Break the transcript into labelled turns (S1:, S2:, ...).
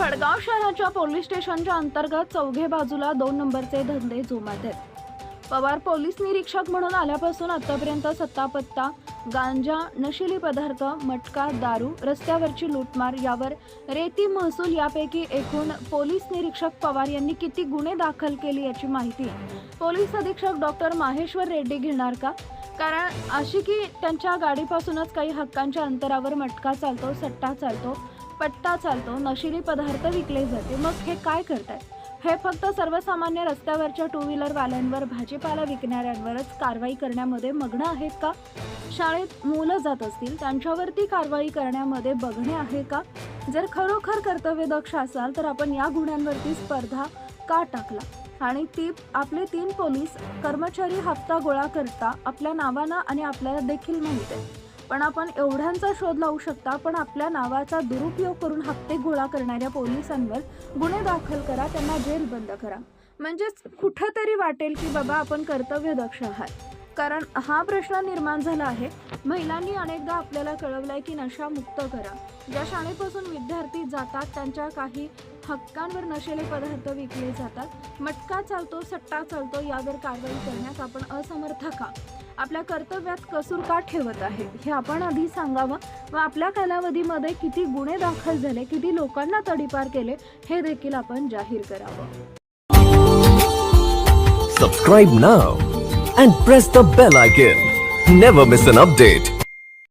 S1: भडगाव शहराच्या पोलीस स्टेशनच्या अंतर्गत चौघे बाजूला दोन नंबरचे धंदे जोमात आहेत. पवार पोलीस निरीक्षक म्हणून आल्यापासून आतापर्यंत सत्तापत्ता गांजा नशिली पदार्थ मटका दारू रस्त्यावरची लूटमार यावर रेती महसूल यापैकी एकूण पोलीस निरीक्षक पवार यांनी किती गुन्हे दाखल केले याची माहिती पोलीस अधीक्षक डॉक्टर माहेश्वर रेड्डी घेणार का? कारण अशी की त्यांच्या गाडीपासूनच काही हक्कांच्या अंतरावर मटका चालतो सट्टा चालतो पट्टा चालतो नशिली पदार्थ विकले जाते. मग हे काय करतात? हे फक्त सर्वसामान्य रस्त्यावरच्या टू व्हीलर वाल्यांवर भाजीपाला विकणाऱ्यांवरच कारवाई करण्यामध्ये मग्न आहेत का? शाळेत मुलं जात असतील त्यांच्यावरती कारवाई करण्यामध्ये बघणे आहे का? जर खरोखर कर्तव्यदक्ष असाल तर आपण या गुन्ह्यांवरती स्पर्धा का टाकला? आणि ती आपले तीन पोलीस कर्मचारी हप्ता गोळा करता आपल्या नावानं आणि आपल्याला देखील माहीत आहे. पण आपण एवढ्यांचा शोध लावू शकता पण आपल्या नावाचा दुरुपयोग करून हप्ते गोळा करणाऱ्या पोलिसांवर गुन्हे दाखल करा त्यांना जेल बंद करा. म्हणजेच कुठंतरी वाटेल की बाबा आपण कर्तव्यदक्ष आहात. कारण हा प्रश्न निर्माण झाला आहे. महिलांनी अनेकदा आपल्याला कळवलंय की नशा मुक्त करा. ज्या शाळेपासून विद्यार्थी जातात त्यांच्या काही हक्कांवर नशेले पदार्थ विकले जातात. मटका चालतो सट्टा चालतो यावर कारवाई करण्यास आपण असमर्थ का? आपल्या कर्तव्यात कसूर का ठेवत आहे हे आपण आधी सांगावं व आपल्या कालावधीमध्ये किती गुन्हे दाखल झाले किती लोकांना तडीपार केले हे देखील आपण जाहीर करावं
S2: Subscribe now and press the bell icon. Never miss an update.